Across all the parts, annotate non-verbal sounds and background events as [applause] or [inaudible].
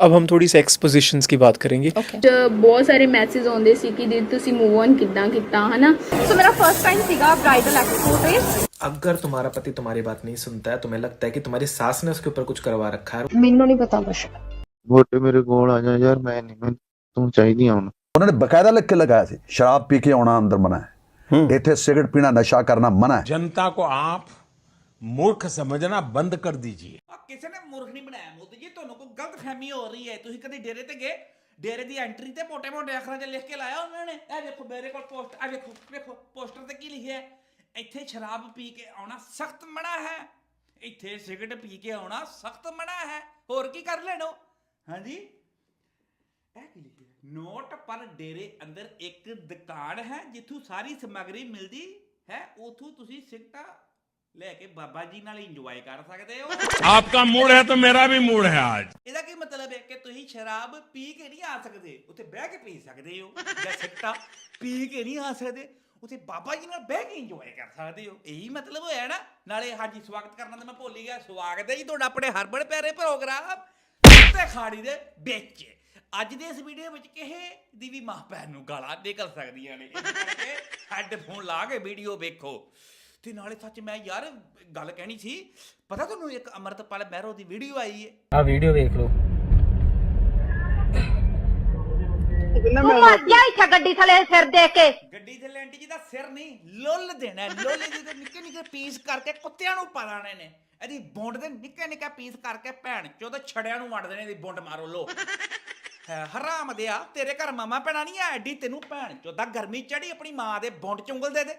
अब हम थोड़ी सेक्स पोजीशंस की बात करेंगे ਓਕੇ ਚ ਬਹੁਤ ਸਾਰੇ ਮੈਸੇਜ ਆਉਂਦੇ ਸੀ ਕਿ ਦੀਦੀ ਤੁਸੀਂ ਮੂਵ ਔਨ ਕਿੱਦਾਂ ਕੀਤਾ ਹਨਾ ਸੋ ਮੇਰਾ ਫਰਸਟ ਟਾਈਮ ਸੀਗਾ ਬ੍ਰਾਈਡਲ ਐਕਸਪੋ ਤੇ अगर तुम्हारा पति तुम्हारी बात नहीं सुनता है तुम्हें लगता है कि तुम्हारी सास ने उसके ऊपर कुछ करवा रखा है ਮੈਨੂੰ ਨਹੀਂ ਪਤਾ ਕੁਛ ਵੋਟ ਮੇਰੇ ਕੋਲ ਆ ਜਾ ਯਾਰ ਮੈਂ ਨਹੀਂ ਮੈਂ ਤੂੰ ਚਾਹੀਦੀ ਆ ਹੁਣ ਉਹਨਾਂ ਨੇ ਬਕਾਇਦਾ ਲਿਖ ਕੇ ਲਗਾਇਆ ਸੀ ਸ਼ਰਾਬ ਪੀ ਕੇ ਆਉਣਾ ਅੰਦਰ ਮਨਾ ਹੈ ਇੱਥੇ ਸਿਗਰਟ ਪੀਣਾ ਨਸ਼ਾ ਕਰਨਾ ਮਨਾ ਹੈ जनता को आप मूर्ख समझना बंद कर दीजिए ਆ ਕਿਸੇ ਨੇ ਮੁਰਖ ਨਹੀਂ ਬਣਾਇਆ। ਮੁੱਦ ਜੀ, ਤੁਹਾਨੂੰ ਕੋਈ ਗਲਤ ਫਹਿਮੀ ਹੋ ਰਹੀ ਹੈ। ਤੁਸੀਂ ਕਦੇ ਡੇਰੇ ਤੇ ਗਏ? ਡੇਰੇ ਦੀ ਐਂਟਰੀ ਤੇ ਮੋਟੇ ਮੋਟੇ ਅੱਖਰਾਂ 'ਚ ਲਿਖ ਕੇ ਲਾਇਆ ਉਹਨਾਂ ਨੇ? ਇਹ ਵੇਖੋ ਮੇਰੇ ਕੋਲ ਪੋਸਟ ਆ ਵੇਖੋ ਵੇਖੋ ਪੋਸਟਰ ਤੇ ਕੀ ਲਿਖਿਆ ਇੱਥੇ ਸ਼ਰਾਬ ਪੀ ਕੇ ਆਉਣਾ ਸਖਤ ਮਨਾ ਹੈ। ਇੱਥੇ ਸਿਗਰਟ ਪੀ ਕੇ ਆਉਣਾ ਸਖਤ ਮਨਾ ਹੈ। ਹੋਰ ਕੀ ਕਰ ਲੈਣੋ? ਹਾਂਜੀ? ਇਹ ਕੀ ਲਿਖਿਆ ਨੋਟ ਪਰ ਡੇਰੇ ਅੰਦਰ ਇੱਕ ਦੁਕਾਨ ਹੈ, ਜਿੱਥੋਂ ਸਾਰੀ ਸਮੱਗਰੀ ਮਿਲਦੀ ਹੈ। ਉਥੋਂ ਤੁਸੀਂ ਸਿਗਟਾ ਲੈ ਕੇ ਬਾਬਾ ਜੀ ਨਾਲ ਇੰਜੋਏ ਕਰ ਸਕਦੇ ਹੋ आपका मूड है तो मेरा भी मूड है आज ਇਹਦਾ ਕੀ ਮਤਲਬ ਹੈ ਕਿ ਤੁਸੀਂ ਸ਼ਰਾਬ ਪੀ ਕੇ ਨਹੀਂ ਆ ਸਕਦੇ ਉੱਥੇ ਬਹਿ ਕੇ ਪੀ ਸਕਦੇ ਹੋ ਜਾਂ ਸਿੱਟਾ ਪੀ ਕੇ ਨਹੀਂ ਆ ਸਕਦੇ ਉੱਥੇ ਬਾਬਾ ਜੀ ਨਾਲ ਬਹਿ ਕੇ ਇੰਜੋਏ ਕਰ ਸਕਦੇ ਹੋ ਇਹੀ ਮਤਲਬ ਹੋਇਆ ਨਾ ਨਾਲੇ ਹਾਂਜੀ ਸਵਾਗਤ ਕਰਨਾ ਤਾਂ ਮੈਂ ਭੁੱਲ ਹੀ ਗਿਆ ਸਵਾਗਤ ਹੈ ਜੀ ਤੁਹਾਡਾ ਆਪਣੇ ਹਰਬੜ ਪਿਆਰੇ ਪ੍ਰੋਗਰਾਮ ਤੇ ਖਾੜੀ ਦੇ ਵਿੱਚ ਅੱਜ ਦੇ ਇਸ ਵੀਡੀਓ ਵਿੱਚ ਕਿਸੇ ਦੀ ਵੀ ਮਾਂ ਭੈਣ ਨੂੰ ਗਾਲਾਂ ਨਿਕਲ ਸਕਦੀਆਂ ਨੇ ਇਸ ਕਰਕੇ ਹੈੱਡਫੋਨ ਲਾ ਕੇ ਵੀਡੀਓ ਵੇਖੋ ਤੇ ਨਾਲੇ ਸੱਚ ਮੈਂ ਯਾਰ ਗੱਲ ਕਹਿਣੀ ਸੀ ਪਤਾ ਤੁਹਾਨੂੰ ਇੱਕ ਅਮਰਤਪਾਲ ਮਹਿਰੋ ਦੀ ਵੀਡੀਓ ਆਈ ਹੈ? ਆ ਵੀਡੀਓ ਵੇਖ ਲਓ। ਤੂੰ ਮਰ ਜਾ ਇੱਥੇ ਗੱਡੀ ਥਲੇ ਸਿਰ ਦੇ ਕੇ। ਗੱਡੀ ਦੇ ਲੈਂਟੀ ਜੀ ਦਾ ਸਿਰ ਨਹੀਂ ਲੁੱਲ ਦੇਣਾ ਹੈ। ਲੁੱਲ ਜੀ ਦੇ ਨਿੱਕੇ ਨਿੱਕੇ ਪੀਸ ਕਰਕੇ ਕੁੱਤਿਆਂ ਨੂੰ ਪਾ ਲਾਣੇ ਨੇ। ਇਹਦੀ ਬੁੰਡ ਦੇ ਨਿੱਕੇ ਨਿੱਕੇ ਪੀਸ ਕਰਕੇ ਭੈਣ ਚੋਦ ਛੜਿਆਂ ਨੂੰ ਵੰਡ ਦੇਣੇ ਇਹਦੀ ਬੁੰਡ ਮਾਰੋ ਲੋ ਹੈ ਹਰਾਮ ਦਿਆ ਤੇਰੇ ਘਰ ਮਾਮਾ ਭੈਣਾ ਨਹੀਂ ਆ, ਐਡੀ ਤੈਨੂੰ ਭੈਣ ਚੋਦਾ ਗਰਮੀ ਚੜੀ ਆਪਣੀ ਮਾਂ ਦੇ ਬੁੰਡ ਚ ਉਂਗਲ ਦੇ ਦੇ,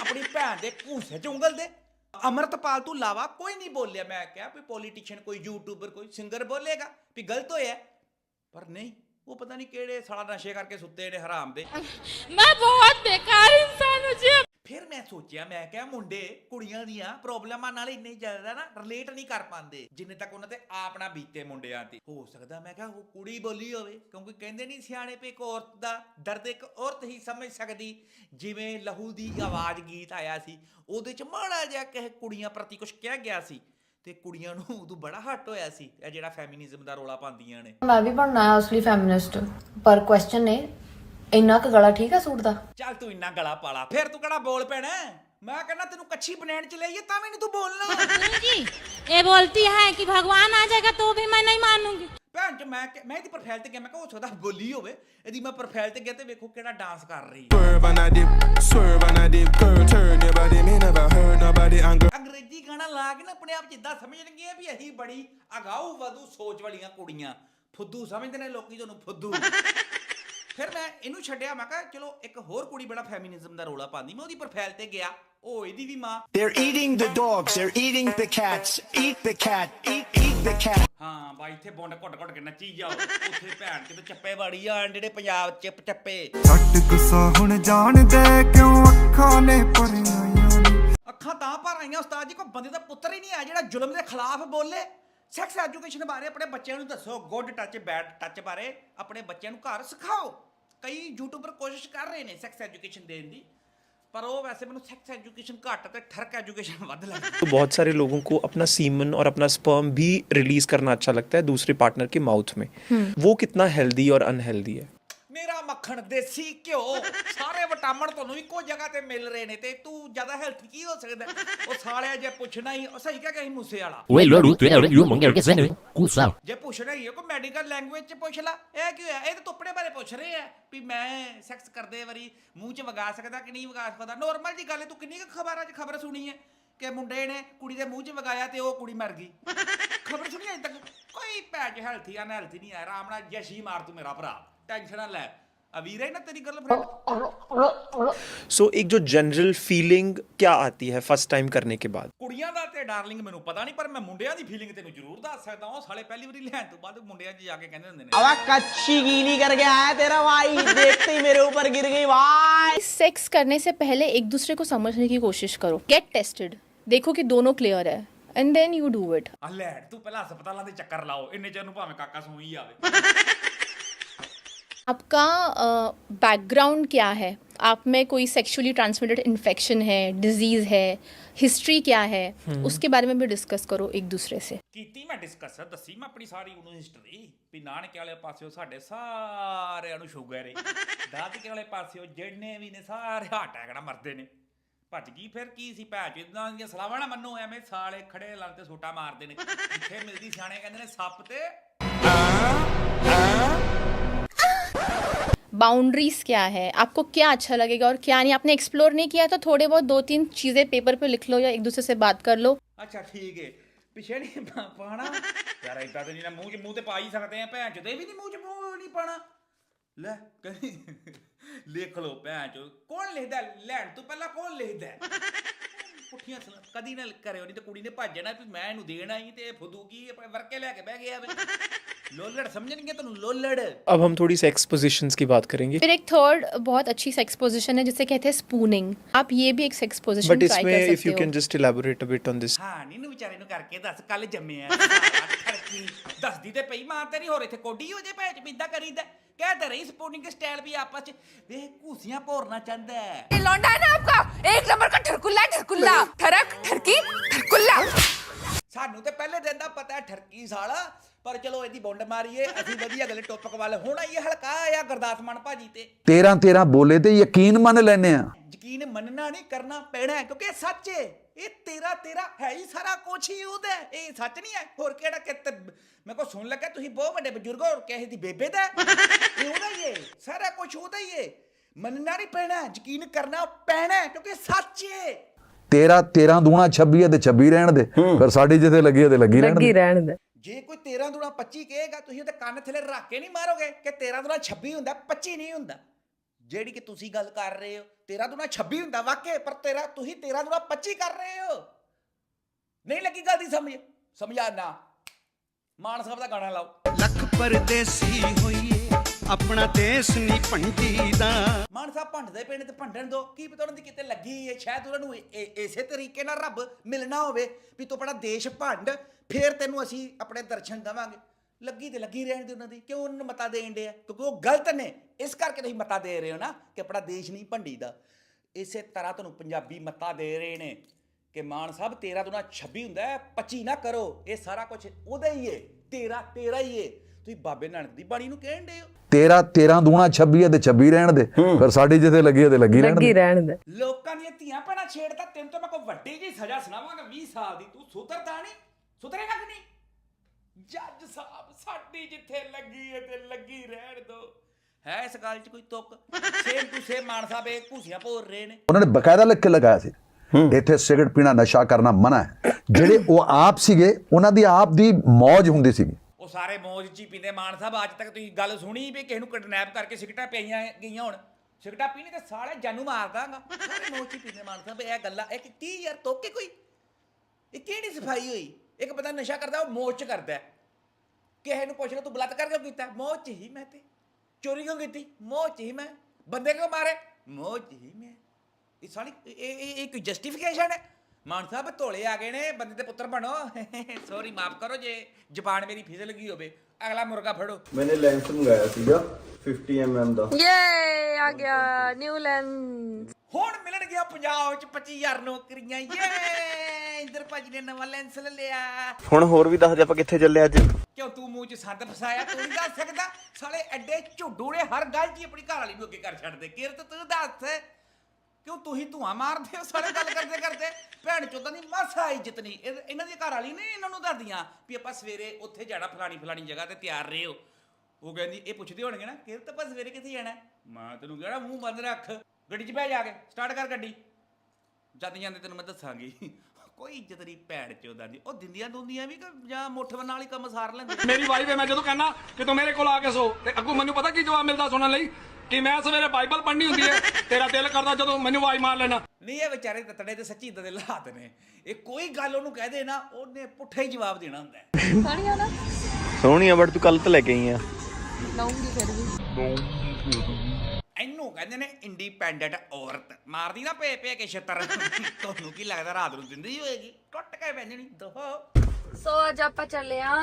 ਆਪਣੀ ਭੈਣ ਦੇ ਘੂਸੇ ਚ ਉਂਗਲ ਦੇ। ਅਮਰਤਪਾਲ ਤੋਂ ਲਾਵਾ, ਕੋਈ ਨਹੀਂ ਬੋਲਿਆ, ਮੈਂ ਕਿਹਾ ਵੀ ਪੋਲੀਟੀਸ਼ੀਅਨ ਕੋਈ ਯੂਟਿਊਬਰ ਕੋਈ ਸਿੰਗਰ ਬੋਲੇਗਾ ਵੀ ਗਲਤ ਹੋਇਆ। ਪਰ ਨਹੀਂ, ਉਹ ਪਤਾ ਨਹੀਂ ਕਿਹੜੇ ਸਾਲਾ ਨਸ਼ੇ ਕਰਕੇ ਸੁੱਤੇ ਨੇ ਹਰਾਮ ਦੇ। ਮੈਂ ਬਹੁਤ ਬੇਕਾਰ ਇਨਸਾਨ ਹਾਂ ਜੀ। ਫਿਰ ਮੈਂ ਸੋਚਿਆ, ਮੈਂ ਕਿਹਾ ਮੁੰਡੇ, ਕੁੜੀਆਂ ਦੀਆਂ ਪ੍ਰੋਬਲਮਾਂ ਨਾਲ ਇੰਨੇ ਜ਼ਿਆਦਾ ਨਾ ਰਿਲੇਟ ਨਹੀਂ ਕਰ ਪਾਉਂਦੇ, ਜਿੰਨੇ ਤੱਕ ਉਹਨਾਂ ਤੇ ਆਪ ਨਾ ਬੀਤੇ ਮੁੰਡਿਆਂ ਤੇ। ਹੋ ਸਕਦਾ, ਮੈਂ ਕਿਹਾ ਉਹ ਕੁੜੀ ਬੋਲੀ ਹੋਵੇ, ਕਿਉਂਕਿ ਕਹਿੰਦੇ ਨਹੀਂ ਸਿਆਣੇ ਪੇ ਇੱਕ ਔਰਤ ਦਾ ਦਰਦ ਇੱਕ ਔਰਤ ਹੀ ਸਮਝ ਸਕਦੀ। ਜਿਵੇਂ ਲਹੂ ਦੀ ਆਵਾਜ਼ ਗੀਤ ਆਇਆ ਸੀ, ਉਹਦੇ ਚ ਮਾੜਾ ਜਿਹਾ ਕਿਸੇ ਕੁੜੀਆਂ ਪ੍ਰਤੀ ਕੁਝ ਕਿਹਾ ਗਿਆ ਸੀ, ਤੇ ਕੁੜੀਆਂ ਨੂੰ ਉਦੋਂ ਬੜਾ ਹੱਟ ਹੋਇਆ ਸੀ, ਇਹ ਜਿਹੜਾ ਫੈਮਿਨਿਜ਼ਮ ਦਾ ਰੋਲਾ ਪਾਉਂਦੀਆਂ ਨੇ। ਮੈਂ ਵੀ ਬਣਨਾ ਹੈ ਅਸਲੀ ਫੈਮਿਨਿਸਟ ਪਰ ਕੁਐਸਚਨ ਨੇ ਇੰਨਾ ਕੁ ਗਲਾ ਠੀਕ ਹੈ ਸੂਟ ਦਾ ਚੱਲ ਤੂੰ ਇੰਨਾ ਗਲਾ ਪਾਲਾ ਫਿਰ ਤੂੰ ਕਿਹੜਾ ਬੋਲ ਪੈਣਾ ਮੈਂ ਕਹਿੰਦਾ ਤੈਨੂੰ ਕੱਚੀ ਬਨੈਣ ਚ ਲਈਏ ਤਾਂ ਵੀ ਨਹੀਂ ਤੂੰ ਬੋਲਣਾ जी ये बोलती है कि भगवान आ जाएगा तो भी मैं नहीं मानूंगी ਭੈਣ ਚ ਮੈਂ ਕਿ- ਮੈਂ ਇਹਦੀ ਪ੍ਰੋਫਾਈਲ ਤੇ ਗਿਆ ਮੈਂ ਕਿਹਾ ਹੋ ਸਕਦਾ ਬੋਲੀ ਹੋਵੇ ਇਹਦੀ ਮੈਂ ਪ੍ਰੋਫਾਈਲ ਤੇ ਗਿਆ ਤੇ ਵੇਖੋ ਕਿਹੜਾ ਡਾਂਸ ਕਰ ਰਹੀ ਹੈ Swerve and a dip, swerve and a dip, girl turn your body, me never heard nobody and ਅੰਗਰੇਜ਼ੀ ਗਾਣਾ ਲਾ ਕੇ ਨਾ ਆਪਣੇ ਆਪ ਜਿੱਦਾਂ ਸਮਝਣਗੇ ਵੀ ਅਸੀਂ ਬੜੀ ਅਗਾਊ ਵਧੂ ਸੋਚ ਵਾਲੀਆਂ ਕੁੜੀਆਂ ਫੁੱਦੂ ਸਮਝਦੇ ਨੇ ਲੋਕੀ ਤੁਹਾਨੂੰ ਫੁੱਦੂ ਫਿਰ ਮੈਂ ਇਹਨੂੰ ਛੱਡਿਆ ਮੈਂ ਕਿਹਾ ਚਲੋ ਇੱਕ ਹੋਰ ਕੁੜੀ ਬੜਾ ਫੈਮਿਨਿਜ਼ਮ ਦਾ ਰੋਲਾ ਪਾਉਂਦੀ ਮੈਂ ਉਹਦੀ ਪ੍ਰੋਫਾਈਲ ਤੇ ਗਿਆ ਉਹ ਇਹਦੀ ਵੀ ਮਾਂ They're eating the dogs. They're eating the cats. Eat the cat. Eat, eat the cat. ਹਾਂ ਬਾਈ ਇੱਥੇ ਬੁੰਡ ਘੁੱਟ ਘੁੱਟ ਕੇ ਨੱਚੀ ਜਾਓ ਉੱਥੇ ਭੈਣ ਕਿਤੇ ਚੱਪੇ ਵਾੜੀ ਆਣ ਜਿਹੜੇ ਪੰਜਾਬ ਚ ਚੱਪੇ ਛੱਡ ਗੁੱਸਾ ਹੁਣ ਜਾਣਦੇ ਕਿਉਂ ਅੱਖਾਂ ਨੇ ਭਰੀਆਂ ਨੇ ਅੱਖਾਂ ਤਾਂ ਭਰ ਆਈਆਂ ਉਸਤਾਦ ਜੀ ਕੋਈ ਬੰਦੇ ਦਾ ਪੁੱਤਰ ਹੀ ਨਹੀਂ ਆ ਜਿਹੜਾ ਜ਼ੁਲਮ ਦੇ ਖਿਲਾਫ ਬੋਲੇ ਸੈਕਸ ਐਜੂਕੇਸ਼ਨ ਬਾਰੇ ਆਪਣੇ ਬੱਚਿਆਂ ਨੂੰ ਦੱਸੋ ਗੁੱਡ ਟੱਚ ਬੈਡ ਟੱਚ ਬਾਰੇ ਆਪਣੇ ਬੱਚਿਆਂ ਨੂੰ ਘਰ ਸਿਖਾਓ ਕਈ ਯੂਟਿਊਬਰ ਕੋਸ਼ਿਸ਼ ਕਰ ਰਹੇ ਨੇ ਸੈਕਸ ਐਜੂਕੇਸ਼ਨ ਦੇਣ ਦੀ ਪਰ ਉਹ ਵੈਸੇ ਮੈਨੂੰ ਸੈਕਸ ਐਜੂਕੇਸ਼ਨ ਘੱਟ ਤੇ ਠਰਕ ਐਜੂਕੇਸ਼ਨ ਵੱਧ ਲੱਗਦੀ तो बहुत सारे लोगों को अपना सीमन और अपना स्पर्म भी रिलीज करना अच्छा लगता है दूसरे पार्टनर के माउथ में वो कितना हेल्दी और अनहेल्दी है ਮੇਰਾ ਮੱਖਣ ਦੇਸੀ ਘਿਓ ਸਾਰੇ ਵਿਟਾਮਿਨ ਤੁਹਾਨੂੰ ਇੱਕੋ ਜਗ੍ਹਾ ਤੇ ਮਿਲ ਰਹੇ ਨੇ ਤੇ ਤੂੰ ਜ਼ਿਆਦਾ ਹੈਲਥੀ ਕੀ ਹੋ ਸਕਦਾ? ਉਹ ਸਾਲਿਆ ਜੇ ਪੁੱਛਣਾ ਹੀ ਉਹ ਸਹੀ ਕਹਿ ਗਿਆ ਸੀ ਮੂਸੇ ਵਾਲਾ। ਓਏ ਲੋੜੂ ਤੂੰ ਇਹ ਯੂ ਮੰਗਰ ਕੇ ਸੈਨ ਕੁਸਾ ਜੇ ਪੁੱਛਣਾ ਹੀ ਹੈ ਕੋਈ ਮੈਡੀਕਲ ਲੈਂਗੁਏਜ ਚ ਪੁੱਛ ਲਾ। ਇਹ ਕੀ ਹੋਇਆ? ਇਹ ਤਾਂ ਤੁਪੜੇ ਬਾਰੇ ਪੁੱਛ ਰਹੇ ਆ ਵੀ ਮੈਂ ਸੈਕਸ ਕਰਦੇ ਵਾਰੀ ਮੂੰਹ ਚ ਵਗਾ ਸਕਦਾ ਕਿ ਨਹੀਂ ਵਗਾ ਸਕਦਾ? ਨੋਰਮਲ ਜੀ ਗੱਲ ਹੈ ਤੂੰ ਕਿੰਨੀ ਕੁ ਖਬਰਾਂ 'ਚ ਖਬਰ ਸੁਣੀ ਹੈ ਕਿ ਮੁੰਡੇ ਨੇ ਕੁੜੀ ਦੇ ਮੂੰਹ 'ਚ ਵਗਾਇਆ ਤੇ ਉਹ ਕੁੜੀ ਮਰ ਗਈ? ਖਬਰ ਸੁਣੀ ਅਜੇ ਤੱਕ? ਕੋਈ ਭੈਜ ਹੈਲਥੀ ਆ ਹੈਲਥੀ ਨਹੀਂ ਆ ਆਰਾਮ ਨਾਲ ਜਸ਼ੀ ਮਾਰ ਤੂੰ ਮੇਰਾ ਭਰਾ। ਟੈਨਸ਼ਨ ਨਾ ਲੈ। ਆ ਵੀਰੇ ਨਾ ਤੇਰੀ ਗਰਲਫ੍ਰੈਂਡ सो एक जो जनरल फीलिंग क्या आती है फर्स्ट टाइम करने के बाद ਕੁੜੀਆਂ ਦਾ ਤੇ ਡਾਰਲਿੰਗ ਮੈਨੂੰ ਪਤਾ ਨਹੀਂ ਪਰ ਮੈਂ ਮੁੰਡਿਆਂ ਦੀ ਫੀਲਿੰਗ ਤੈਨੂੰ ਜ਼ਰੂਰ ਦੱਸ ਸਕਦਾ ਹਾਂ ਸਾਲੇ ਪਹਿਲੀ ਵਾਰੀ ਲੈਣ ਤੋਂ ਬਾਅਦ ਮੁੰਡਿਆਂ 'ਚ ਜਾ ਕੇ ਕਹਿੰਦੇ ਹੁੰਦੇ ਨੇ कच्ची गीली करके आया तेरा भाई देखते ही मेरे ऊपर गिर गई भाई सेक्स करने से पहले एक दूसरे को समझने की कोशिश करो गेट टेस्टेड देखो कि दोनों क्लियर है and then you do it ਆ ਲੈਣ ਤੂੰ ਪਹਿਲਾਂ ਹਸਪਤਾਲਾਂ ਦੇ ਚੱਕਰ ਲਾਓ ਇੰਨੇ ਚਿਰ ਨੂੰ ਭਾਵੇਂ ਕਾਕਾ ਸੂਈ ਜਾਵੇ आपका बैकग्राउंड क्या है आप में कोई सेक्सुअली ट्रांसमिटेड इन्फेक्शन है डिजीज़ है हिस्ट्री क्या है उसके बारे में भी डिस्कस करो एक दूसरे से ਕੀਤੀ ਮੈਂ ਡਿਸਕਸ ਦੱਸੀ ਮੈਂ ਆਪਣੀ ਸਾਰੀ ਉਹਨੂੰ ਹਿਸਟਰੀ ਵੀ ਨਾਨਕੇ ਵਾਲੇ ਪਾਸਿਓ ਸਾਡੇ ਸਾਰਿਆਂ ਨੂੰ ਸ਼ੂਗਰ ਏ ਦਾਦਕੇ ਵਾਲੇ ਪਾਸਿਓ ਜਿੰਨੇ ਵੀ ਨੇ ਸਾਰੇ ਹਾਰਟ ਅਟੈਕ ਨਾਲ ਮਰਦੇ ਨੇ ਭੱਜ ਗਈ ਫਿਰ ਕੀ ਸੀ ਭੈਣ ਚੋ ਇਦਾਂ ਦੀਆਂ ਸਲਾਵਾਂ ਨਾ ਮੰਨੋ ਐਵੇਂ ਸਾਲੇ ਖੜੇ ਲੜ ਤੇ ਸੋਟਾ ਮਾਰਦੇ ਨੇ ਜਿੱਥੇ ਮਿਲਦੀ ਸਿਆਣੇ ਕਹਿੰਦੇ ਨੇ ਸੱਪ ਤੇ बाउंड्रीज क्या है आपको क्या अच्छा लगेगा और क्या नहीं आपने एक्सप्लोर नहीं किया तो थोड़े बहुत दो तीन चीज़ें पेपर पे लिख लो या एक दूसरे से बात कर लो ਅੱਛਾ ਠੀਕ ਏ ਪਿਛੇ ਨਹੀਂ ਪਾ- ਪਾਣਾ ਯਾਰ ਇਦਾਂ ਤੇ ਨਹੀਂ ਨਾ ਮੂੰਹ 'ਚ ਮੂੰਹ ਤੇ ਪਾ ਹੀ ਸਕਦੇ ਆ ਭੈਣ ਚੋ ਤੇ ਵੀ ਨਹੀਂ ਮੂੰਹ 'ਚ ਮੂੰਹ ਨਹੀਂ ਪਾਣਾ ਲੈ ਕਹੀਂ ਲਿਖ ਲੋ ਭੈਣ ਚੋ ਕੌਣ ਲਿਖਦਾ ਲੈਣ ਤੋਂ ਪਹਿਲਾਂ ਕੌਣ ਲਿਖਦਾ ਪੁੱਠੀਆਂ ਸਲਾ ਕਦੀ ਨਾ ਕਰਿਓ ਨਹੀਂ ਤੇ ਕੁੜੀ ਨੇ ਭੱਜ ਜਾਣਾ ਵੀ ਮੈਂ ਇਹਨੂੰ ਦੇਣਾ ਹੀ ਤੇ ਇਹ ਫੁਦੂਗੀ ਆਪਣੇ ਵਰਕੇ ਲੈ ਕੇ ਬਹਿ ਗਿਆ ਵੇ ਲੋਲੜ ਸਮਝਣਗੇ ਤੈਨੂੰ ਲੋਲੜ अब हम थोड़ी सेक्स पोजिशंस की बात करेंगे फिर एक थर्ड बहुत अच्छी सेक्स पोजीशन है जिसे कहते हैं स्पूनिंग आप ये भी एक सेक्स पोजीशन बट ट्राई इसमें कर इफ यू सकते हो can just elaborate a bit on this ਹਾਂ ਨੀ ਨੂੰ ਵਿਚਾਰੇ ਨੂੰ ਕਰਕੇ ਦੱਸ ਕੱਲ ਜੰਮਿਆ ਠਰਕੀ ਦੱਸਦੀ ਤੇ ਪਈ ਮਾਂ ਤੇਰੀ ਹੋਰ ਇੱਥੇ ਕੋਡੀ ਹੋ ਜੇ ਭੈਣ ਚ ਬਿੰਦਾ ਕਰੀਦਾ ਕਹਿ ਤੇ ਰਹੀ ਸਪੂਨਿੰਗ ਸਟਾਈਲ ਵੀ ਆਪਸ ਚ ਵੇਖ ਘੂਸੀਆਂ ਭੋਰਨਾ ਚਾਹੁੰਦਾ ਹੈ लौंडा है ना आपका एक नंबर का ठरकुल्ला ठरकुल्ला ठरक ठरकी ठरकुल्ला ਸਾਨੂੰ ਤੇ ਪਹਿਲੇ ਦਿਨ ਦਾ ਪਤਾ ਹੈ ਠਰਕੀ ਸਾਲਾ ਪਰ ਚਲੋ ਇਹਦੀ ਬੁੰਡ ਮਾਰੀਏ ਅਸੀਂ ਵਧੀਆ ਗੱਲ ਟੋਪਿਕ ਵੱਲ। ਹੁਣ ਇਹ ਹਲਕਾ ਆਇਆ ਗੁਰਦਾਸ ਮਾਨ ਭਾਜੀ ਤੇ। 13 13 ਬੋਲੇ ਤੇ ਯਕੀਨ ਮੰਨ ਲੈਨੇ ਆ। ਯਕੀਨ ਮੰਨਣਾ ਨਹੀਂ ਕਰਨਾ ਪੈਣਾ ਕਿਉਂਕਿ ਸੱਚ ਏ। ਇਹ ਤੇਰਾ ਤੇਰਾ ਹੈ ਹੀ ਸਾਰਾ ਕੁਝ ਹੀ ਉਹਦਾ ਇਹ ਸੱਚ ਨਹੀਂ ਹੈ। ਹੋਰ ਕਿਹੜਾ ਕਿਤੇ ਮੈਂ ਕੋ ਸੁਣ ਲੱਗਾ ਤੁਸੀਂ ਬਹੁਤ ਵੱਡੇ ਬਜ਼ੁਰਗ ਹੋ ਕਿਸੇ ਦੀ ਬੇਬੇ ਦਾ ਹੈ। ਇਹ ਉਹਦਾ ਹੀ ਹੈ ਸਾਰਾ ਕੁਝ ਉਹਦਾ ਹੀ ਹੈ ਮੰਨਣਾ ਨਹੀਂ ਪੈਣਾ ਯਕੀਨ ਕਰਨਾ ਪੈਣਾ ਕਿਉਂਕਿ ਇਹ ਸੱਚ ਹੈ 13 13 ਦੂਣਾ 26 ਤੇ 26 ਰਹਿਣ ਦੇ। ਫਿਰ ਸਾਡੀ ਜਿੱਥੇ ਲੱਗੀ ਤੇ ਲੱਗੀ ਰਹਿਣ ਦੇ। ਜੇ ਕੋਈ 13 ਦੁਣਾ 25 ਕਹੇਗਾ, ਤੁਸੀਂ ਉਹਦੇ ਕੰਨ ਥੱਲੇ ਰੱਖ ਕੇ ਨਹੀਂ ਮਾਰੋਗੇ ਕਿ 13 ਦੁਣਾ 26 ਹੁੰਦਾ 25 ਨਹੀਂ ਹੁੰਦਾ। ਜਿਹੜੀ ਕਿ ਤੁਸੀਂ ਗੱਲ ਕਰ ਰਹੇ ਹੋ 13 ਦੁਣਾ 26 ਹੁੰਦਾ ਵਾਕਿਆ ਪਰ ਤੇਰਾ, ਤੁਸੀਂ 13 ਦੁਣਾ 25 ਕਰ ਰਹੇ ਹੋ। ਨਹੀਂ ਲੱਗੀ ਗੱਲ ਦੀ ਸਮਝ? ਸਮਝਾ ਨਾ। ਮਾਨ ਸਾਹਿਬ ਦਾ ਗਾਣਾ ਲਾਓ। ਲੱਖ ਪਰਦੇਸੀ ਹੋਈਏ ਆਪਣਾ ਦੇਸ਼ ਨਹੀਂ ਭੰਡੀ ਦਾ ਮਾਨ ਸਾਹਿਬ ਭੰਡਦੇ ਪਏ ਨੇ ਤੇ ਭੰਡਣ ਦੋ। ਕੀ ਪਤਾ ਉਹਨਾਂ ਦੀ ਕਿਤੇ ਲੱਗੀ ਹੈ, ਸ਼ਾਇਦ ਉਹਨਾਂ ਨੂੰ ਇ- ਇ- ਇਸੇ ਤਰੀਕੇ ਨਾਲ ਰੱਬ ਮਿਲਣਾ ਹੋਵੇ ਵੀ ਤੂੰ ਆਪਣਾ ਦੇਸ਼ ਭੰਡ, ਫੇਰ ਤੈਨੂੰ ਅਸੀਂ ਆਪਣੇ ਦਰਸ਼ਨ ਦੇਵਾਂਗੇ। ਲੱਗੀ ਤੇ ਲੱਗੀ ਰਹਿਣ ਦੇ ਉਹਨਾਂ ਦੀ। ਕਿਉਂ ਉਹਨਾਂ ਨੂੰ ਮਤਾ ਦੇਣ ਦੇ ਆ? ਕਿਉਂਕਿ ਉਹ ਗਲਤ ਨੇ। ਇਸ ਕਰਕੇ ਤੁਸੀਂ ਮਤਾ ਦੇ ਰਹੇ ਹੋ ਨਾ ਕਿ ਆਪਣਾ ਦੇਸ਼ ਨਹੀਂ ਭੰਡੀਦਾ। ਇਸੇ ਤਰ੍ਹਾਂ ਤੁਹਾਨੂੰ ਪੰਜਾਬੀ ਮਤਾ ਦੇ ਰਹੇ ਨੇ ਕਿ ਮਾਨ ਸਾਹਿਬ 13 ਦੁਨਾ 26 ਹੁੰਦਾ ਹੈ। 25 ਨਾ ਕਰੋ। ਇਹ ਸਾਰਾ ਕੁਝ ਉਹਦਾ ਹੀ ਏ ਤੇਰਾ ਤੇਰਾ ਹੀ ਏ ਤੁਸੀਂ ਬਾਬੇ ਨਾਨਕ ਦੀ ਬਾਣੀ ਨੂੰ ਕਹਿਣ ਦੇ ਹੋ? 13 13 ਦੂਣਾ 26 ਹੈ ਤੇ 26 ਰਹਿਣ ਦੇ। ਫਿਰ ਸਾਡੀ ਜਿੱਥੇ ਲੱਗੀ ਹੈ ਤੇ ਲੱਗੀ ਰਹਿਣ ਲੱਗੀ ਰਹਿਣ ਦੇ। ਲੋਕਾਂ ਦੀਆਂ ਧੀਆਂ ਭੈਣਾਂ ਛੇੜਦਾ ਤੈਨੂੰ ਤਾਂ ਮੈਂ ਕੋਈ ਵੱਡੀ ਜੀ ਸਜ਼ਾ ਸੁਣਾਵਾਂਗਾ 20 ਸਾਲ ਦੀ। ਤੂੰ ਸੁਧਰਦਾ ਨਹੀਂ। ਸੁਧਰੇਗਾ ਕਿ ਨਹੀਂ? ਜੱਜ ਸਾਹਿਬ ਸਾਡੀ ਜਿੱਥੇ ਲੱਗੀ ਹੈ ਤੇ ਲੱਗੀ ਰਹਿਣ ਦੋ। ਹੈ ਇਸ ਗੱਲ 'ਚ ਕੋਈ ਤੁੱਕ? Same to same Mann Sahib ਇਹ ਘੂਸੀਆਂ ਭੋਰ ਰਹੇ ਨੇ। ਉਹਨਾਂ ਨੇ ਬਕਾਇਦਾ ਲਿਖ ਕੇ ਲਗਾਇਆ ਸੀ। ਇੱਥੇ ਸਿਗਰਟ ਪੀਣਾ ਨਸ਼ਾ ਕਰਨਾ ਮਨਾ ਹੈ। ਜਿਹੜੇ ਉਹ ਆਪ ਸੀਗੇ ਉਹਨਾਂ ਦੀ ਆਪ ਦੀ ਮੌਜ ਹੁੰਦੀ ਸੀਗੀ। ਉਹ ਸਾਰੇ ਮੌਜ 'ਚ ਹੀ ਪੀਂਦੇ ਮਾਨ ਸਾਹਿਬ, ਅੱਜ ਤੱਕ ਤੁਸੀਂ ਗੱਲ ਸੁਣੀ ਵੀ ਕਿਸੇ ਨੂੰ ਕਿਡਨੈਪ ਕਰਕੇ ਸਿਗਰਟਾਂ ਪਈਆਂ ਗਈਆਂ ਹੁਣ। ਸਿਗਰਟਾਂ ਪੀਣੀ ਤੇ ਸਾਲੇ ਜਾਨੂ ਮਾਰ ਦਾਂਗਾ ਸਾਰੇ ਮੌਜ 'ਚ ਹੀ ਪੀਂਦੇ ਮਾਨ ਸਾਹਿਬ, ਇਹ ਗੱਲਾਂ ਇਹ ਕੀ ਯਾਰ ਤੋਕੇ ਕੋਈ? ਇਹ ਕਿਹੜੀ ਸਫ਼ਾਈ ਹੋਈ? ਇੱਕ ਬੰਦਾ ਨਸ਼ਾ ਕਰਦਾ, ਉਹ ਮੌਜ 'ਚ ਕਰਦਾ ਕਿਸੇ ਨੂੰ ਪੁੱਛ ਲਓ ਤੂੰ ਬਲਾਤਕਾਰ ਕਿਉਂ ਕੀਤਾ? ਮੌਜ 'ਚ ਹੀ ਮੈਂ ਤੇ। ਚੋਰੀ ਕਿਉਂ ਕੀਤੀ? ਮੌਜ 'ਚ ਹੀ ਮੈਂ। ਬੰਦੇ ਕਿਉਂ ਮਾਰੇ? ਮੌਜ 'ਚ ਹੀ ਮੈਂ। ਇਹ ਸਾਲੀ, ਇਹ ਇਹ ਕੋਈ ਜਸਟੀਫਿਕੇਸ਼ਨ ਹੈ? ਮਾਨ ਸਾਹਿਬ ਧੋਲੇ ਆ ਗਏ ਨੇ ਬੰਦੇ ਦੇ ਪੁੱਤਰ ਬਣੋ। ਸੌਰੀ ਮਾਫ ਕਰੋ ਜੇ ਜ਼ਬਾਨ ਮੇਰੀ ਫਿਸਲ ਗਈ ਹੋਵੇ। ਅਗਲਾ ਮੁਰਗਾ ਫੜੋ। ਮੈਨੇ ਲੈਂਸ ਮੰਗਾਇਆ ਸੀਗਾ 50 mm ਦਾ। ਯੇ ਆ ਗਿਆ ਨਿਊ ਲੈਂਸ ਹੁਣ ਮਿਲਣ ਗਿਆ ਪੰਜਾਬ ਚ 25000 ਨੌਕਰੀਆਂ। ਯੇ ਇੰਦਰ ਭਾਜੀ ਨੇ ਨਵਾਂ ਲੈਂਸ ਲੈ ਲਿਆ। ਹੁਣ ਹੋਰ ਵੀ ਦੱਸ ਦੇ ਆਪਾਂ ਕਿੱਥੇ ਚੱਲੇ ਅੱਜ? ਕਿਉਂ ਤੂੰ ਮੂੰਹ ਚ ਸੰਦ ਫਸਾਇਆ? ਤੂੰ ਨਹੀਂ ਦੱਸ ਸਕਦਾ। ਸਾਲੇ ਐਡੇ ਝੁੱਡੂ ਨੇ ਹਰ ਗੱਲ 'ਚ ਆਪਣੀ ਘਰ ਵਾਲੀ ਨੂੰ ਅੱਗੇ ਕਰ ਛੱਡਦੇ। ਕਿਰਤ ਤੂੰ ਦੱਸ। ਕਿਉਂ ਤੂੰ ਹੀ ਮਾਰਦੇ ਹੋ ਸਾਰੇ ਗੱਲ ਕਰਦੇ ਕਰਦੇ? ਭੈਣ ਚੋਦਾਂ ਦੀ ਮਾਸਾ ਇੱਜ਼ਤ ਨਹੀਂ। ਇਹ- ਇਹਨਾਂ ਦੀ ਘਰ ਵਾਲੀ ਨਹੀਂ ਇਹਨਾਂ ਨੂੰ ਦੱਸਦੀਆਂ ਵੀ ਆਪਾਂ ਸਵੇਰੇ ਉੱਥੇ ਜਾਣਾ ਫਲਾਣੀ ਫਲਾਣੀ ਜਗ੍ਹਾ ਤੇ ਤਿਆਰ ਰਹੋ ਉਹ ਕਹਿੰਦੀ, ਇਹ ਪੁੱਛਦੇ ਹੋਣਗੇ ਨਾ, ਕਿਰਤ ਆਪਾਂ ਸਵੇਰੇ ਕਿੱਥੇ ਜਾਣਾ? ਹੈ? ਮੈਂ ਤੈਨੂੰ ਕਹਿਣਾ ਮੂੰਹ ਬੰਦ ਰੱਖ, ਗੱਡੀ 'ਚ ਬਹਿ ਜਾ ਕੇ ਸਟਾਰਟ ਕਰ ਗੱਡੀ। ਜਦ ਜਾਂਦੇ ਤੈਨੂੰ ਮੈਂ ਦੱਸਾਂਗੀ। ਕੋਈ ਇੱਜ਼ਤ ਨਹੀਂ ਭੈਣ ਚੋਦਾਂ ਦੀ। ਉਹ ਦਿੰਦੀਆਂ ਦੁੰਦੀਆਂ ਵੀ ਕਿ ਜਾਂ ਮੁੱਠ ਨਾਲ ਹੀ ਕੰਮ ਸਾਰ ਲੈਂਦੇ? ਮੇਰੀ ਵਾਈਫ ਹੈ ਮੈਂ ਜਦੋਂ ਕਹਿੰਦਾ ਕਿ ਤੂੰ ਮੇਰੇ ਕੋਲ ਆ ਕੇ ਸੋ ਤੇ ਅੱਗੋਂ ਮੈਨੂੰ ਪਤਾ ਕੀ ਜਵਾਬ ਮਿਲਦਾ ਸੁਣਨ ਲਈ? ਕਿ ਮੈਂ ਸਵੇਰੇ ਬਾਈਬਲ ਪੜ੍ਹਨੀ ਹੁੰਦੀ ਹੈ ਤੇਰਾ ਦਿਲ ਕਰਦਾ ਜਦੋਂ ਮੈਨੂੰ ਆਵਾਜ਼ ਮਾਰ ਲੈਣਾ। ਨਹੀਂ ਇਹ ਵਿਚਾਰੇ ਤਤੜੇ ਤੇ ਸੱਚੀ ਇਦਾਂ ਦੇ ਹਾਲਾਤ ਨੇ। ਇਹ ਕੋਈ ਗੱਲ ਉਹਨੂੰ ਕਹਿ ਦੇ ਨਾ ਉਹਨੇ ਪੁੱਠਾ ਹੀ ਜਵਾਬ ਦੇਣਾ ਹੁੰਦਾ ਹੈ। ਸੋਹਣੀ ਆ ਬਟ ਤੂੰ ਕੱਲ ਤਾਂ ਲੈ ਕੇ ਆਈ ਆ। ਇਹਨੂੰ ਕਹਿੰਦੇ ਨੇ ਇੰਡੀਪੈਂਡੈਂਟ ਔਰਤ ਮਾਰਦੀ ਨਾ ਪੇ ਪੇ ਕੇ ਛੱਤਰ ਤੁਹਾਨੂੰ ਕੀ ਲੱਗਦਾ ਰਾਤ ਨੂੰ ਦਿੰਦੀ ਹੋਏਗੀ ਟੁੱਟ ਕੇ ਪੈਂਦੀ ਦੋ ਸੋ ਅੱਜ ਆਪਾਂ ਚੱਲੇ ਆ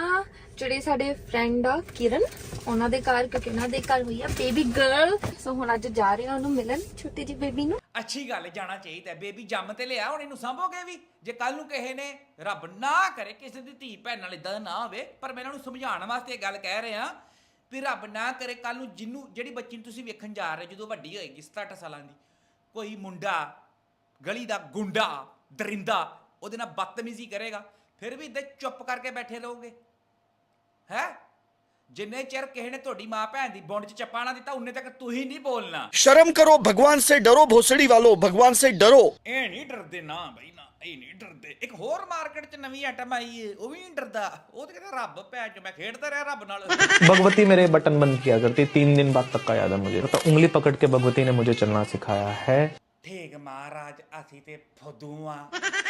ਜਿਹੜੇ ਸਾਡੇ ਫਰੈਂਡ ਆ ਕਿਰਨ ਉਹਨਾਂ ਦੇ ਘਰ ਕਿਉਂਕਿ ਉਹਨਾਂ ਦੇ ਘਰ ਹੋਈ ਆ ਬੇਬੀ ਗਰਲ ਸੋ ਹੁਣ ਅੱਜ ਜਾ ਰਹੇ ਆ ਉਹਨੂੰ ਮਿਲਣ। ਛੋਟੀ ਜਿਹੀ ਬੇਬੀ ਨੂੰ। ਅੱਛੀ ਗੱਲ ਜਾਣਾ ਚਾਹੀਦਾ ਬੇਬੀ ਜੰਮ ਤੇ ਲਿਆ ਹੁਣ ਇਹਨੂੰ ਸੰਭੋਗੇ ਵੀ। ਜੇ ਕੱਲ ਨੂੰ ਕਿਸੇ ਨੇ ਰੱਬ ਨਾ ਕਰੇ ਕਿਸੇ ਦੀ ਧੀ ਭੈਣ ਨਾਲ ਇਦਾਂ ਨਾ ਹੋਵੇ। ਪਰ ਮੈਂ ਇਹਨਾਂ ਨੂੰ ਸਮਝਾਉਣ ਵਾਸਤੇ ਇਹ ਗੱਲ ਕਹਿ ਰਿਹਾ। ਵੀ ਰੱਬ ਨਾ ਕਰੇ ਕੱਲ ਨੂੰ ਜਿਹਨੂੰ ਜਿਹੜੀ ਬੱਚੀ ਨੂੰ ਤੁਸੀਂ ਵੇਖਣ ਜਾ ਰਹੇ ਜਦੋਂ ਵੱਡੀ ਹੋਏਗੀ 67 ਸਾਲਾਂ ਦੀ, ਕੋਈ ਮੁੰਡਾ, ਗਲੀ ਦਾ ਗੁੰਡਾ, ਦਰਿੰਦਾ, ਉਹਦੇ ਨਾਲ ਬਦਤਮੀਜ਼ੀ ਕਰੇਗਾ, ਫਿਰ ਵੀ ਇੱਦਾਂ ਚੁੱਪ ਕਰਕੇ ਬੈਠੇ ਰਹੋਗੇ। ਜਿੰਨੇ ਚਿਰ ਕਿਸੇ ਨੇ ਤੁਹਾਡੀ ਮਾਂ ਭੈਣ ਦੀ ਬੁੰਡ 'ਚ ਚੱਪਾ ਨਾ ਦਿੱਤਾ ਉਨੇ ਤੱਕ ਤੁਸੀਂ ਨਹੀਂ ਬੋਲਣਾ शर्म करो भगवान से डरो भोसड़ी वालों भगवान से डरो ਇਹ ਨਹੀਂ ਡਰਦੇ ਨਾ ਬਈ ਨਾ ਇਹ ਨਹੀਂ ਡਰਦੇ ਇੱਕ ਹੋਰ ਮਾਰਕੀਟ 'ਚ ਨਵੀਂ ਆਈਟਮ ਆਈ ਏ ਉਹ ਵੀ ਨਹੀਂ ਡਰਦਾ ਉਹ ਤੇ ਕਹਿੰਦਾ ਰੱਬ ਭੈਣ ਚ ਮੈਂ ਖੇਡਦਾ ਰਿਹਾ ਰੱਬ ਨਾਲ भगवती मेरे बटन बंद किया करती तीन दिन बाद तक का याद है मुझे तो उंगली पकड़ के भगवती ने मुझे चलना सिखाया है ਠੀਕ ਮਹਾਰਾਜ ਅਸੀਂ ਤੇ ਫੁੱਦੂ ਆ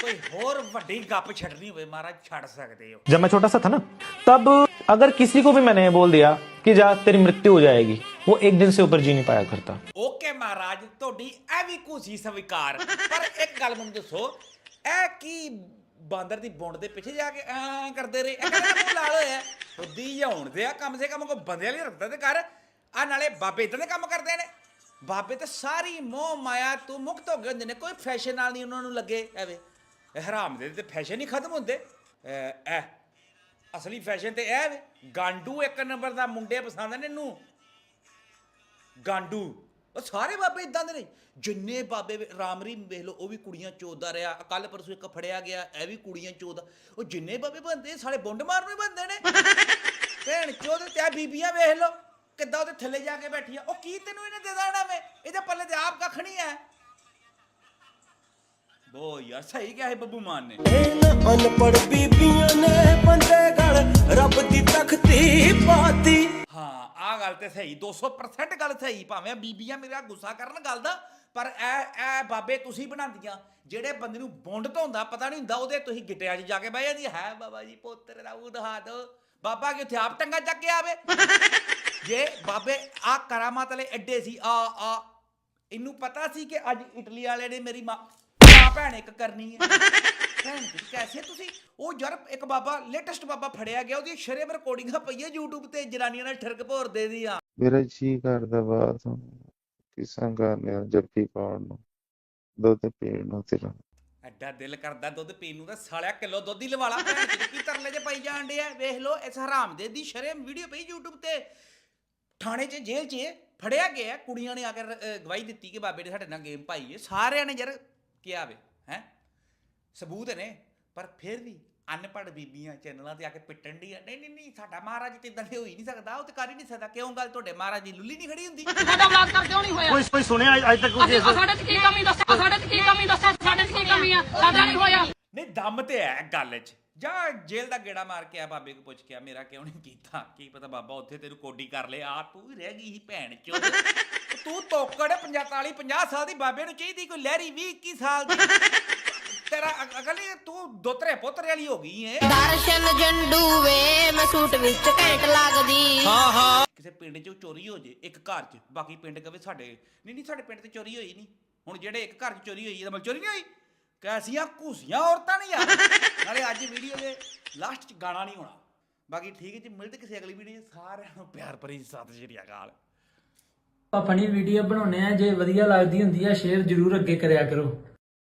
ਕੋਈ ਹੋਰ ਵੱਡੀ ਗੱਪ ਛੱਡਣੀ ਹੋਵੇ ਮਹਾਰਾਜ ਛੱਡ ਸਕਦੇ ਹੋ जब मैं छोटा सा था ना तब अगर किसी को भी मैंने ये बोल दिया कि जा तेरी मृत्यु हो जाएगी वो एक दिन से ऊपर जी नहीं पाया करता ਓਕੇ ਮਹਾਰਾਜ ਤੁਹਾਡੀ ਇਹ ਵੀ ਕੁਸੀ ਸਵੀਕਾਰ ਪਰ ਇੱਕ ਗੱਲ ਮੈਨੂੰ ਦੱਸੋ ਇਹ ਕੀ ਬਾਂਦਰ ਦੀ ਬੁੰਡ ਦੇ ਪਿੱਛੇ ਜਾ ਕੇ ਐਂ ਕਰਦੇ ਰਹੇ ਇਹ ਕਹਿੰਦਾ ਮੂੰਹ ਲਾਲ ਹੋਇਆ ਖੁੱਦੀ ਜਾਉਣ ਦੇ ਆ ਕਮ ਸੇ ਕਮ ਕੋ ਬੰਦੇ ਵਾਲੀ ਰੱਖਦਾ ਤੇ ਕਰ ਆ ਨਾਲੇ ਬਾਬੇ ਇਦਾਂ ਦੇ ਕੰਮ ਕਰਦੇ ਨੇ ਬਾਬੇ ਤੇ ਸਾਰੀ ਮੋਹ ਮਾਇਆ ਤੋਂ ਮੁਕਤ ਹੋ ਗਏ ਹੁੰਦੇ ਨੇ ਕੋਈ ਫੈਸ਼ਨ ਨਾਲ ਨਹੀਂ ਉਹਨਾਂ ਨੂੰ ਲੱਗੇ ਐਵੇਂ। ਹਰਾਮ ਦੇ ਤੇ ਫੈਸ਼ਨ ਹੀ ਖਤਮ ਹੁੰਦੇ। ਇਹ ਅਸਲੀ ਫੈਸ਼ਨ ਤੇ ਵੇ ਗਾਂਡੂ ਇੱਕ ਨੰਬਰ ਦਾ ਮੁੰਡੇ ਪਸੰਦ ਨੇ ਇਹਨੂੰ। ਗਾਂਡੂ। ਉਹ ਸਾਰੇ ਬਾਬੇ ਇਦਾਂ ਦੇ ਨੇ। ਜਿੰਨੇ ਬਾਬੇ ਰਾਮਰੀ ਵੇਖ ਲਓ ਉਹ ਵੀ ਕੁੜੀਆਂ ਚੋਦਾ ਰਿਹਾ ਕੱਲ ਪਰਸੋਂ ਇੱਕ ਫੜਿਆ ਗਿਆ ਇਹ ਵੀ ਕੁੜੀਆਂ ਚੋਦਾ। ਉਹ ਜਿੰਨੇ ਬਾਬੇ ਬੰਦੇ ਸਾਰੇ ਬੁੰਡ ਮਾਰਨ ਹੀ ਬੰਦੇ ਨੇ। [laughs] ਭੈਣ ਚੋਦ ਤੇ ਆ ਬੀਬੀਆਂ ਵੇਖ ਲਓ। ਕਿੱਦਾਂ ਉਹਦੇ ਥੱਲੇ ਜਾ ਕੇ ਬੈਠੀਆਂ ਉਹ ਕੀ ਤੈਨੂੰ ਇਹਨੇ ਦੇ ਦੇਣਾ ਵੇ? ਇਹਦੇ ਪੱਲੇ ਤੇ ਆਪ ਕੱਖ ਨਹੀਂ ਹੈ। ਬੋ ਯਾਰ ਸਹੀ ਕਿਹਾ ਹੈ ਬੱਬੂ ਮਾਨ ਨੇ। ਅਨਪੜ ਬੀਬੀਆਂ ਨੇ ਬੰਦੇ ਗਲ ਰੱਬ ਦੀ ਤਖਤੀ ਪਾਤੀ। ਹਾਂ ਆ ਗੱਲ ਤੇ ਸਹੀ। 200% ਗੱਲ ਸਹੀ। ਭਾਵੇਂ ਬੀਬੀਆਂ ਮੇਰਾ ਗੁੱਸਾ ਕਰਨ ਗੱਲ ਦਾ ਪਰ ਐ ਐ ਬਾਬੇ ਤੁਸੀਂ ਬਣਾਉਂਦੀਆਂ। ਜਿਹੜੇ ਬੰਦੇ ਨੂੰ ਬੁੰਡ ਤੋਂ ਹੁੰਦਾ ਪਤਾ ਨਹੀਂ ਹੁੰਦਾ ਉਹਦੇ ਤੁਸੀਂ ਗਿੱਟਿਆਂ 'ਚ ਜਾ ਕੇ ਬਹਿ ਜਾਂਦੀ ਹੈ ਬਾਬਾ ਜੀ ਪੁੱਤਰ ਦਾ ਉਹ ਦਿਖਾ ਦਿਓ। ਬਾਬਾ ਕਿ ਉੱਥੇ ਆਪ ਟੰਗਾ ਚੱਕ ਕੇ ਆਵੇ? ਜੇ ਬਾਬੇ ਆ ਕਰਾਮਾਤ ਵਾਲੇ ਐਡੇ ਸੀ, ਆ ਆ। ਇਹਨੂੰ ਪਤਾ ਸੀ ਕਿ ਅੱਜ ਇਟਲੀ ਵਾਲੇ ਨੇ ਮੇਰੀ ਮਾਂ ਮਾਂ ਭੈਣ ਇੱਕ ਕਰਨੀ ਹੈ। ਭੈਣ ਜੀ, ਕੈਸੇ ਤੁਸੀਂ? ਉਹ ਯਾਰ ਇੱਕ ਬਾਬਾ ਲੇਟੈਸਟ ਬਾਬਾ ਫੜਿਆ ਗਿਆ, ਉਹਦੀ ਸ਼ਰੇਮ ਰਿਕਾਰਡਿੰਗਾਂ ਪਈਆਂ YouTube ਤੇ, ਜਨਾਨੀਆਂ ਨਾਲ ਠਰਕ ਭੋਰਦੇ ਦੀਆਂ ਮੇਰਾ ਜੀ ਕਰਦਾ ਬਾਤ ਕਿਸਾਂ ਗਾਣੇ ਜੱਫੀ ਪਾਉਣ ਨੂੰ, ਦੁੱਧ ਪੀਣ ਨੂੰ ਤੇਰਾ। ਐਡਾ ਦਿਲ ਕਰਦਾ ਦੁੱਧ ਪੀਣ ਨੂੰ ਤਾਂ ਸਾਲਿਆ ਕਿਲੋ ਦੁੱਧ ਹੀ ਲਵਾ ਲਾ ਭੈਣ ਚੋਦ, ਕੀ ਤਰਲੇ ਜੇ ਪਈ ਜਾਣ ਡਿਆ? ਵੇਖ ਲਓ ਇਸ ਹਰਾਮਦੇ ਦੀ ਸ਼ਰੇਮ ਵੀਡੀਓ ਪਈ YouTube ਤੇ। ਥਾਣੇ 'ਚ ਜੇਲ੍ਹ 'ਚ ਫੜਿਆ ਗਿਆ ਕੁੜੀਆਂ ਨੇ ਆ ਕੇ ਅਹ, ਗਵਾਹੀ ਦਿੱਤੀ ਕਿ ਬਾਬੇ ਨੇ ਸਾਡੇ ਨਾਲ ਗੇਮ ਪਾਈ ਹੈ। ਸਾਰਿਆਂ ਨੇ ਯਾਰ ਕਿਹਾ ਵੇ ਹੈ? ਸਬੂਤ ਨੇ। ਪਰ ਫਿਰ ਵੀ ਅਨਪੜ੍ਹ ਬੀਬੀਆਂ ਚੈਨਲਾਂ ਤੇ ਆ ਕੇ ਪਿੱਟਣ ਦੀ ਨਹੀਂ ਨਹੀਂ ਨਹੀਂ ਸਾਡਾ ਮਹਾਰਾਜ ਤੇ ਇਦਾਂ ਦੇ ਹੋ ਹੀ ਨਹੀਂ ਸਕਦਾ ਉਹ ਤੇ ਕਰ ਹੀ ਨਹੀਂ ਸਕਦਾ। ਕਿਉਂ ਗੱਲ ਤੁਹਾਡੇ ਮਹਾਰਾਜ ਦੀ ਲੁੱਲੀ ਨਹੀਂ ਖੜੀ ਹੁੰਦੀ? ਸਾਡਾ ਵਲਾਗ ਕਰ ਕਿਉਂ ਨਹੀਂ ਹੋਇਆ? ਕੋਈ ਕੋਈ ਸੁਣਿਆ ਅੱਜ ਤੱਕ ਅਸੀਂ ਸਾਡੇ ਚ ਕੀ ਕਮੀ ਦੱਸੋ ਸਾਡੇ ਚ ਕੀ ਕਮੀ ਦੱਸੋ ਸਾਡੇ ਚ ਕੀ ਕਮੀ ਆ? ਸਾਡਾ ਨਹੀਂ ਹੋਇਆ। ਨਹੀਂ ਦਮ ਤੇ ਹੈ ਗੱਲ 'ਚ। ਜਾਂ ਜੇਲ੍ਹ ਦਾ ਗੇੜਾ ਮਾਰ ਕੇ ਆ ਬਾਬੇ ਕੋ ਪੁੱਛ ਕੇ ਆ ਮੇਰਾ ਕਿਉਂ ਨਹੀਂ ਕੀਤਾ? ਕੀ ਪਤਾ ਬਾਬਾ ਉੱਥੇ ਤੈਨੂੰ ਕੋਡੀ ਕਰ ਲੇ ਆ ਤੂੰ ਵੀ ਰਹਿ ਗਈ ਸੀ ਭੈਣ ਚੋ ਤੂੰ ਤੋਕੜ 45 50 ਸਾਲ ਦੀ ਬਾਬੇ ਨੂੰ ਚਾਹੀਦੀ ਕੋਈ ਲਹਿਰੀ 20 21 ਸਾਲ ਦੀ। ਤੇਰਾ ਅ- ਅਗਲੀ ਤੂੰ ਦੋਤਰੇ ਪੋਤਰੇ ਵਾਲੀ ਹੋ ਗਈ ਏ। ਦਰਸ਼ਨ ਜੰਡੂ ਵੇ ਮੈਂ ਸੂਟ ਵਿੱਚ ਘੈਂਟ ਲੱਗਦੀ। ਕਿਸੇ ਪਿੰਡ 'ਚ ਚੋਰੀ ਹੋ ਜੇ ਇੱਕ ਘਰ 'ਚ ਬਾਕੀ ਪਿੰਡ ਕਵੇ ਸਾਡੇ ਨਹੀਂ ਨਹੀਂ ਸਾਡੇ ਪਿੰਡ ਤੇ ਚੋਰੀ ਹੋਈ ਨਹੀਂ। ਹੁਣ ਜਿਹੜੇ ਇੱਕ ਘਰ 'ਚ ਚੋਰੀ ਹੋਈ ਇਹਦਾ ਮਤਲਬ ਚੋਰੀ ਨਹੀਂ ਹੋਈ? ਕੈਸੀਆਂ ਘੂਸੀਆਂ ਔਰਤਾਂ ਨਹੀਂ ਯਾਰ ਨਾਲੇ ਅੱਜ ਵੀਡੀਓ ਦੇ ਲਾਸਟ 'ਚ ਗਾਣਾ ਨਹੀਂ ਹੋਣਾ। ਬਾਕੀ ਠੀਕ ਹੈ ਜੀ ਮਿਲਦੇ ਕਿਸੇ ਅਗਲੀ ਵੀਡੀਓ 'ਚ। ਸਾਰਿਆਂ ਨੂੰ ਪਿਆਰ ਭਰੀ ਸਤਿ ਸ਼੍ਰੀ ਅਕਾਲ। ਆਪਾਂ ਫਨੀ ਵੀਡੀਓ ਬਣਾਉਨੇ ਆ ਜੇ ਵਧੀਆ ਲੱਗਦੀ ਹੁੰਦੀ ਆ ਸ਼ੇਅਰ ਜਰੂਰ ਅੱਗੇ ਕਰਿਆ ਕਰੋ।